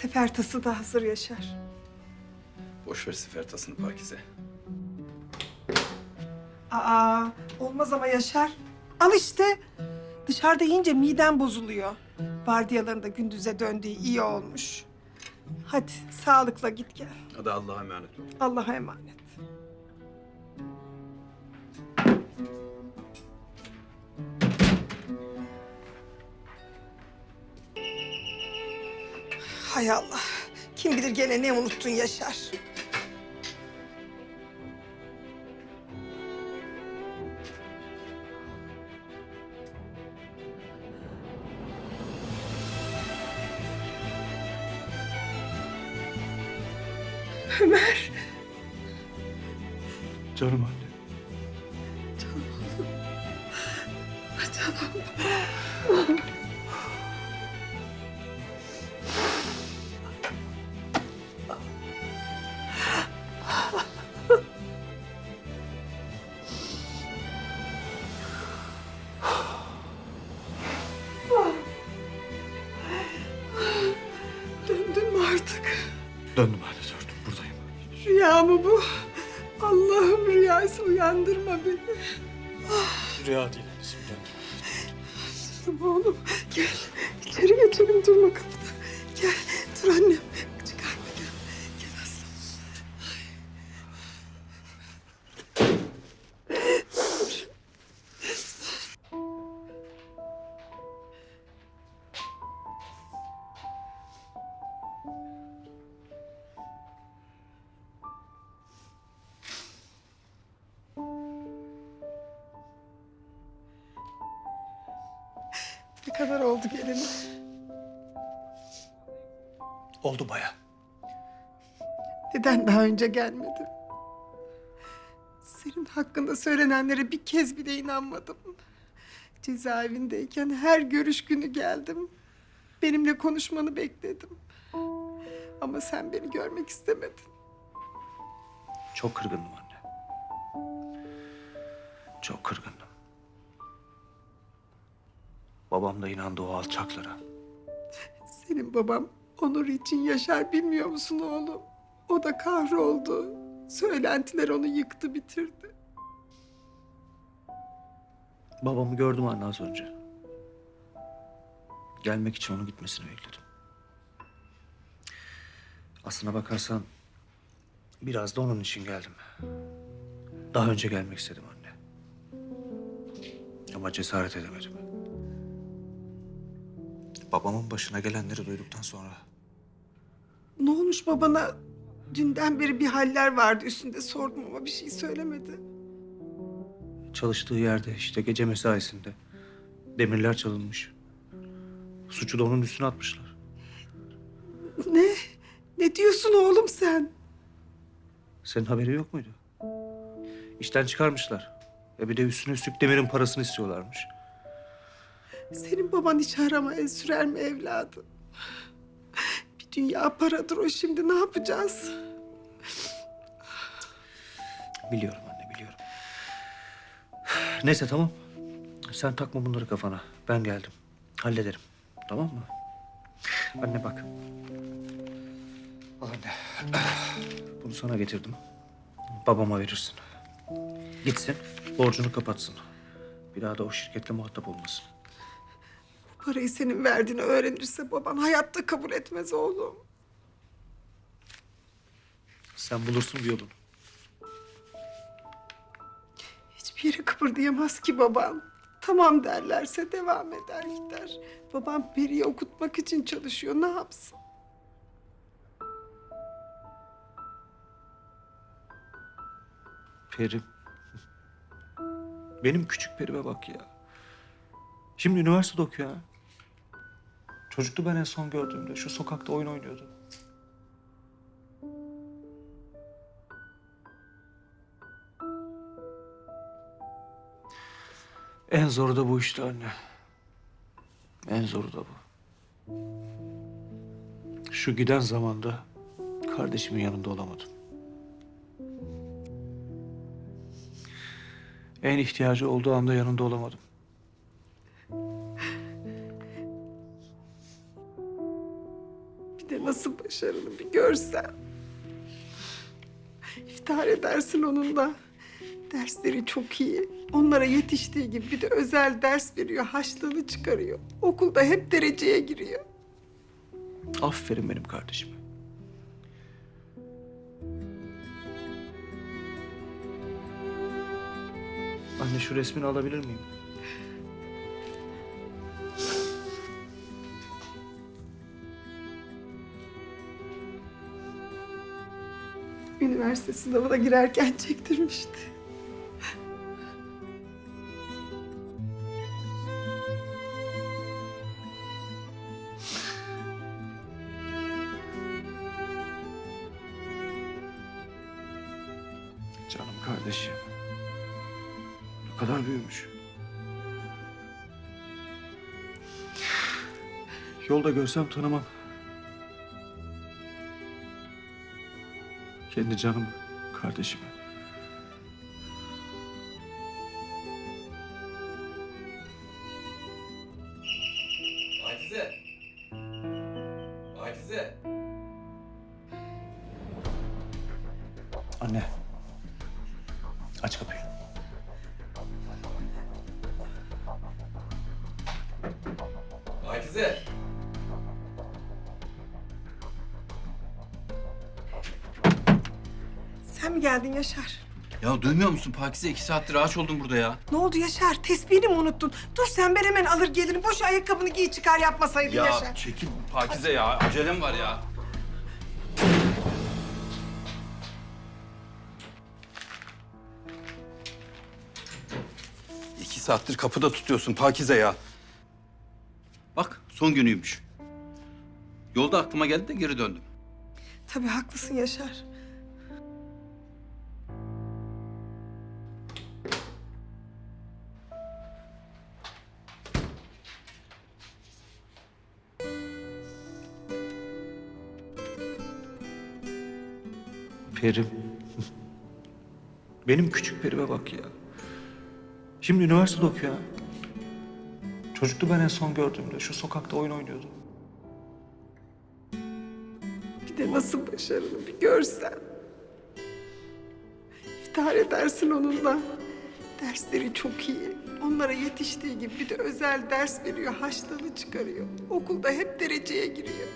Sefer tası da hazır Yaşar. Boş ver sefer tasını Pakize. Aa, olmaz ama Yaşar. Al işte. Dışarıda yiyince miden bozuluyor. Vardiyaların da gündüze döndüğü iyi olmuş. Hadi sağlıkla git gel. Hadi Allah'a emanet ol. Allah'a emanet. Hay Allah. Kim bilir gene ne unuttun Yaşar. Ömer. Canım anne. Canım. Döndün Döndüm anne döndüm buradayım. Rüya mı bu? Allah'ım rüyaysa uyandırma beni. Rüya değil anneciğim oğlum gel. İçeri geçelim durma kapıda. Gel dur annem. Ne kadar oldu geleli? Oldu baya. Neden daha önce gelmedin? Senin hakkında söylenenlere bir kez bile inanmadım. Cezaevindeyken her görüş günü geldim. Benimle konuşmanı bekledim. Ama sen beni görmek istemedin. Çok kırgındım anne. Çok kırgındım. Babam da inandı o alçaklara. Senin babam Onur için yaşar bilmiyor musun oğlum? O da kahroldu. Söylentiler onu yıktı bitirdi. Babamı gördüm anne az önce. Gelmek için onun gitmesini bekledim. Aslına bakarsan biraz da onun için geldim. Daha önce gelmek istedim anne. Ama cesaret edemedim. Babamın başına gelenleri duyduktan sonra Ne olmuş babana? Dünden beri bir haller vardı üstünde sordum ama bir şey söylemedi. çalıştığı yerde işte gece mesaisinde demirler çalınmış. Suçu da onun üstüne atmışlar. Ne? Ne diyorsun oğlum sen? Senin haberi yok muydu? İşten çıkarmışlar. Ve bir de üstüne üstlük demirin parasını istiyorlarmış. Senin baban hiç harama el sürer mi evladım? Bir dünya paradır o şimdi ne yapacağız? Biliyorum anne biliyorum. Neyse tamam. Sen takma bunları kafana. Ben geldim. Hallederim. Tamam mı? Anne bak. Al anne. Bunu sana getirdim. Babama verirsin. Gitsin, borcunu kapatsın. Bir daha da o şirketle muhatap olmasın. Parayı senin verdiğini öğrenirse baban hayatta kabul etmez oğlum. Sen bulursun bir yolunu. Hiçbir yere kıpırdayamaz ki baban. Tamam derlerse devam eder gider. Babam Peri'yi okutmak için çalışıyor ne yapsın? Perim. Benim küçük perime bak ya. Şimdi üniversitede okuyor ha. Çocuktu ben en son gördüğümde. Şu sokakta oyun oynuyordu. En zoru da bu işte anne. En zoru da bu. Şu giden zamanda kardeşimin yanında olamadım. En ihtiyacı olduğu anda yanında olamadım. Başarılı bir görsen. İftihar edersin onunla. Dersleri çok iyi. Onlara yetiştiği gibi bir de özel ders veriyor. Haçlığını çıkarıyor. Okulda hep dereceye giriyor. Aferin benim kardeşime. Anne şu resmini alabilir miyim? Üniversite sınavına girerken çektirmişti. Canım kardeşim. Ne kadar büyümüş. Yolda görsem tanımam. Kendi canım kardeşime. Pakize. Pakize. Anne. Aç kapıyı. Pakize. Mi geldin Yaşar? Ya duymuyor musun Pakize? iki saattir ağaç oldum burada ya. Ne oldu Yaşar? Tesbihini mi unuttun? Dur sen ben hemen alır gelirim. Boş ayakkabını giy çıkar yapmasaydın Yaşar. çekil Pakize ya. Acelem var ya. İki saattir kapıda tutuyorsun Pakize ya. Bak son günüymüş. Yolda aklıma geldi de geri döndüm. Tabii haklısın Yaşar. Perim. Benim küçük perime bak ya. Şimdi üniversitede okuyor ha. Çocuktu ben en son gördüğümde. Şu sokakta oyun oynuyordu. Bir de nasıl başarılı bir görsen. İftihar edersin onunla. Dersleri çok iyi. Onlara yetiştiği gibi bir de özel ders veriyor. Haçlığını çıkarıyor. Okulda hep dereceye giriyor.